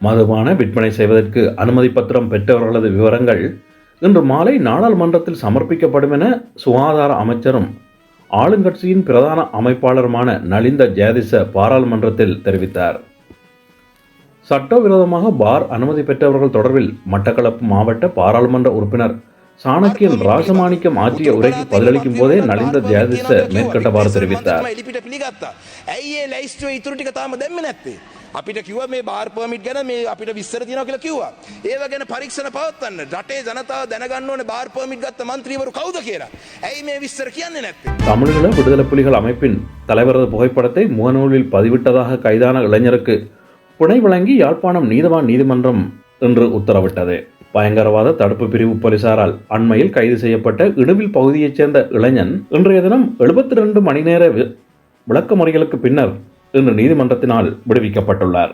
மதுபான விற்பனை செய்வதற்கு அனுமதி பத்திரம் பெற்றவர்களது விவரங்கள் இன்று மாலை நாடாளுமன்றத்தில் சமர்ப்பிக்கப்படும் என சுகாதார அமைச்சரும் ஆளுங்கட்சியின் பிரதான அமைப்பாளருமான நலிந்த ஜேதிச பாராளுமன்றத்தில் தெரிவித்தார். சட்டவிரோதமாக பார் அனுமதி பெற்றவர்கள் தொடர்பில் மட்டக்களப்பு மாவட்ட பாராளுமன்ற உறுப்பினர் சாணக்கியம் ராசமாணிக்கம் ஆற்றிய உரைக்கு பதிலளிக்கும் போதே நலிந்த ஜெயதிஷ மேற்கண்டவாறு தெரிவித்தார் අපිට කිව මේ බාර් පමිට් ගැන මේ අපිට විස්සර තියෙනවා කියලා කිව්වා. ඒව ගැන පරීක්ෂණ පවත්වන්න රටේ ජනතාව දැනගන්න ඕනේ බාර් පමිට් ගත්ත മന്ത്രിවරු කවුද කියලා. ඇයි මේ விஸ்தர කියන්නේ නැත්තේ? தமிழீழ விடுதலை புலிகள் அமைப்பின் தலைவரது புகைப்படத்தை முகநூலில் பதிவிட்டதாக கைதான இளைஞருக்கு புனை வழங்கி யாழ்ப்பாணம் நீதவான் நீதிமன்றம் என்று உத்தரவிட்டது பயங்கரவாத தடுப்பு பிரிவு போலீசாரால் அண்மையில் கைது செய்யப்பட்ட இடுவில் பகுதியைச் சேர்ந்த இளைஞன் இன்றைய தினம் எழுபத்தி ரெண்டு மணி நேர விளக்க முறைகளுக்கு பின்னர் இன்று நீதிமன்றத்தினால் விடுவிக்கப்பட்டுள்ளார்.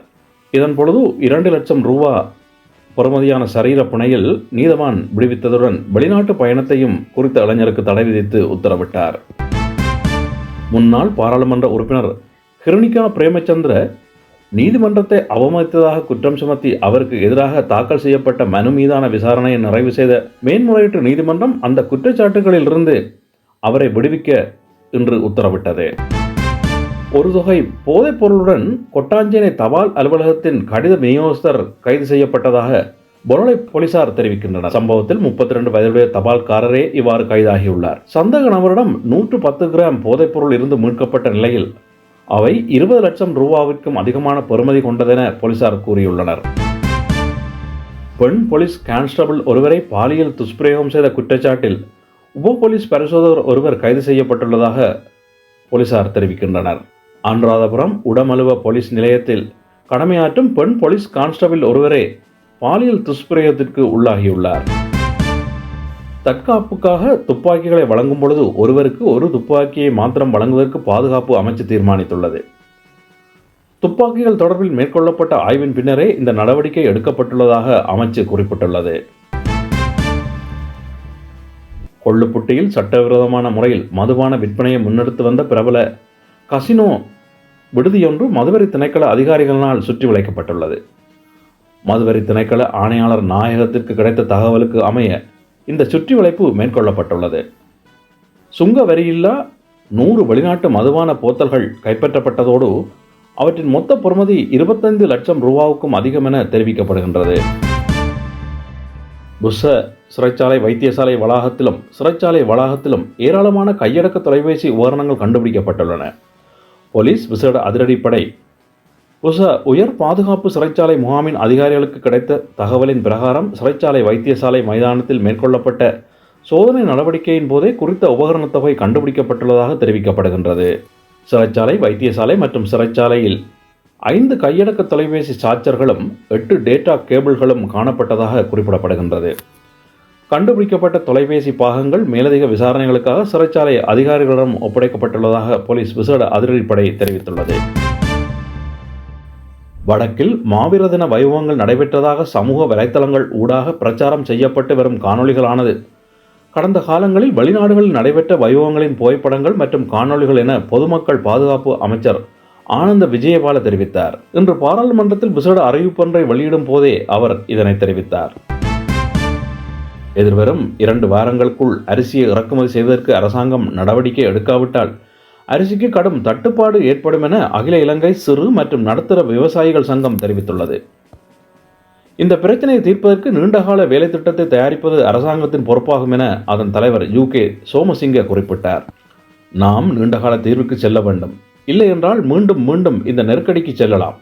இதன் பொழுது இரண்டு லட்சம் ரூபா பெறுமதியான சரீர புனையில் நீதவான் விடுவித்ததுடன் வெளிநாட்டு பயணத்தையும் குறித்த இளைஞருக்கு தடை விதித்து உத்தரவிட்டார். முன்னாள் பாராளுமன்ற உறுப்பினர் ஹிரணிகா பிரேமச்சந்திர நீதிமன்றத்தை அவமதித்ததாக குற்றம் சுமத்தி அவருக்கு எதிராக தாக்கல் செய்யப்பட்ட மனு மீதான விசாரணையை நிறைவு செய்த மேன்முறையீட்டு நீதிமன்றம் அந்த குற்றச்சாட்டுகளில் இருந்து அவரை விடுவிக்க இன்று உத்தரவிட்டது. ஒரு தொகை போதைப் பொருளுடன் கொட்டாஞ்சேனை தபால் அலுவலகத்தின் கடித விநியோகஸ்தர் கைது செய்யப்பட்டதாக பொருளை போலீசார் தெரிவிக்கின்றனர். சம்பவத்தில் முப்பத்தி ரெண்டு வயதுடைய தபால்காரரே இவ்வாறு கைதாகியுள்ளார். சந்தக நபரிடம் நூற்று பத்து கிராம் போதைப் பொருள் இருந்து மீட்கப்பட்ட நிலையில் அவை இருபது லட்சம் ரூபாவிற்கும் அதிகமான பெறுமதி கொண்டதென போலீசார் கூறியுள்ளனர். பெண் போலீஸ் கான்ஸ்டபிள் ஒருவரை பாலியல் துஷ்பிரயோகம் செய்த குற்றச்சாட்டில் உப போலீஸ் பரிசோதகர் ஒருவர் கைது செய்யப்பட்டுள்ளதாக போலீசார் தெரிவிக்கின்றனர். அனுராதபுரம் உடமலுவ போலீஸ் நிலையத்தில் கடமையாற்றும் பெண் போலீஸ் கான்ஸ்டபிள் ஒருவரே பாலியல் துஷ்பிரயோகத்திற்கு உள்ளாகியுள்ளார். தற்காப்புக்காக துப்பாக்கிகளை வழங்கும் பொழுது ஒருவருக்கு ஒரு துப்பாக்கியை மாத்திரம் வழங்குவதற்கு பாதுகாப்பு அமைச்சு தீர்மானித்துள்ளது. துப்பாக்கிகள் தொடர்பில் மேற்கொள்ளப்பட்ட ஆய்வின் பின்னரே இந்த நடவடிக்கை எடுக்கப்பட்டுள்ளதாக அமைச்சு குறிப்பிட்டுள்ளது. கொள்ளுப்புட்டியில் சட்டவிரோதமான முறையில் மதுபான விற்பனையை முன்னெடுத்து வந்த பிரபல கசினோ விடுதியொன்று மதுவரி திணைக்கள அதிகாரிகளினால் சுற்றி வளைக்கப்பட்டுள்ளது. மதுவரி திணைக்கள ஆணையாளர் நாயகத்திற்கு கிடைத்த தகவலுக்கு அமைய இந்த சுற்றி வளைப்பு மேற்கொள்ளப்பட்டுள்ளது. சுங்க வரியில்லா நூறு வெளிநாட்டு மதுவான போத்தல்கள் கைப்பற்றப்பட்டதோடு அவற்றின் மொத்த பொறுமதி இருபத்தைந்து லட்சம் ரூபாவுக்கும் அதிகம் என தெரிவிக்கப்படுகின்றது. புஷ சிறைச்சாலை வைத்தியசாலை வளாகத்திலும் சிறைச்சாலை வளாகத்திலும் ஏராளமான கையடக்க தொலைபேசி உபகரணங்கள் கண்டுபிடிக்கப்பட்டுள்ளன. போலீஸ் விசேட அதிரடிப்படை புச உயர் பாதுகாப்பு சிறைச்சாலை முகாமின் அதிகாரிகளுக்கு கிடைத்த தகவலின் பிரகாரம் சிறைச்சாலை வைத்தியசாலை மைதானத்தில் மேற்கொள்ளப்பட்ட சோதனை நடவடிக்கையின் போதே குறித்த உபகரணத் தொகை கண்டுபிடிக்கப்பட்டுள்ளதாக தெரிவிக்கப்படுகின்றது. சிறைச்சாலை வைத்தியசாலை மற்றும் சிறைச்சாலையில் ஐந்து கையடக்க தொலைபேசி சார்ஜர்களும் எட்டு டேட்டா கேபிள்களும் காணப்பட்டதாக குறிப்பிடப்படுகின்றது. கண்டுபிடிக்கப்பட்ட தொலைபேசி பாகங்கள் மேலதிக விசாரணைகளுக்காக சிறைச்சாலை அதிகாரிகளிடம் ஒப்படைக்கப்பட்டுள்ளதாக போலீஸ் விசேட அதிரடிப்படை தெரிவித்துள்ளது. வடக்கில் மாவீர தின வைபவங்கள் நடைபெற்றதாக சமூக வலைத்தளங்கள் ஊடாக பிரச்சாரம் செய்யப்பட்டு வரும் காணொளிகளானது. கடந்த காலங்களில் வெளிநாடுகளில் நடைபெற்ற வைபவங்களின் புகைப்படங்கள் மற்றும் காணொளிகள் என பொதுமக்கள் பாதுகாப்பு அமைச்சர் ஆனந்த விஜயபால தெரிவித்தார். இன்று பாராளுமன்றத்தில் விசேட அறிவிப்பொன்றை வெளியிடும் போதே அவர் இதனை தெரிவித்தார். எதிர்வரும் இரண்டு வாரங்களுக்குள் அரிசியை இறக்குமதி செய்வதற்கு அரசாங்கம் நடவடிக்கை எடுக்காவிட்டால் அரிசிக்கு கடும் தட்டுப்பாடு ஏற்படும் என அகில இலங்கை சிறு மற்றும் நடுத்தர விவசாயிகள் சங்கம் தெரிவித்துள்ளது. இந்த பிரச்சனையை தீர்ப்பதற்கு நீண்டகால வேலை திட்டத்தை தயாரிப்பது அரசாங்கத்தின் பொறுப்பாகும் என அதன் தலைவர் யூ கே சோமசிங்க குறிப்பிட்டார். நாம் நீண்டகால தீர்வுக்கு செல்ல வேண்டும். இல்லை என்றால் மீண்டும் மீண்டும் இந்த நெருக்கடிக்கு செல்லலாம்.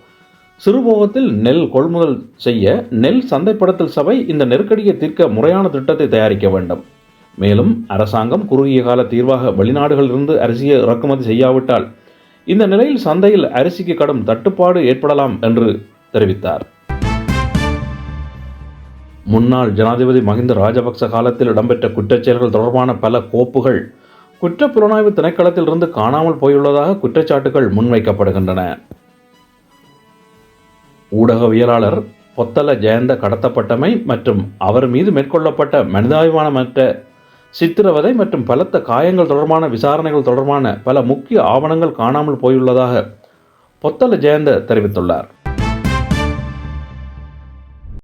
சிறுபோகத்தில் நெல் கொள்முதல் செய்ய நெல் சந்தைப்படுத்தல் சபை இந்த நெருக்கடியை தீர்க்க முறையான திட்டத்தை தயாரிக்க வேண்டும். மேலும் அரசாங்கம் குறுகிய கால தீர்வாக வெளிநாடுகளிலிருந்து அரிசியை இறக்குமதி செய்யாவிட்டால் இந்த நிலையில் சந்தையில் அரிசிக்கு கடும் தட்டுப்பாடு ஏற்படலாம் என்று தெரிவித்தார். முன்னாள் ஜனாதிபதி மஹிந்த ராஜபக்ச காலத்தில் இடம்பெற்ற குற்றச்செயல்கள் தொடர்பான பல கோப்புகள் குற்றப் புலனாய்வு திணைக்களத்திலிருந்து காணாமல் போயுள்ளதாக குற்றச்சாட்டுகள் முன்வைக்கப்படுகின்றன. ஊடகவியலாளர் பொத்தல ஜெயந்த கடத்தப்பட்டமை மற்றும் அவர் மீது மேற்கொள்ளப்பட்ட மனிதாபிமானமற்ற சித்திரவதை மற்றும் பலத்த காயங்கள் தொடர்பான விசாரணைகள் தொடர்பான பல முக்கிய ஆவணங்கள் காணாமல் போயுள்ளதாக பொத்தல ஜெயந்த தெரிவித்துள்ளார்.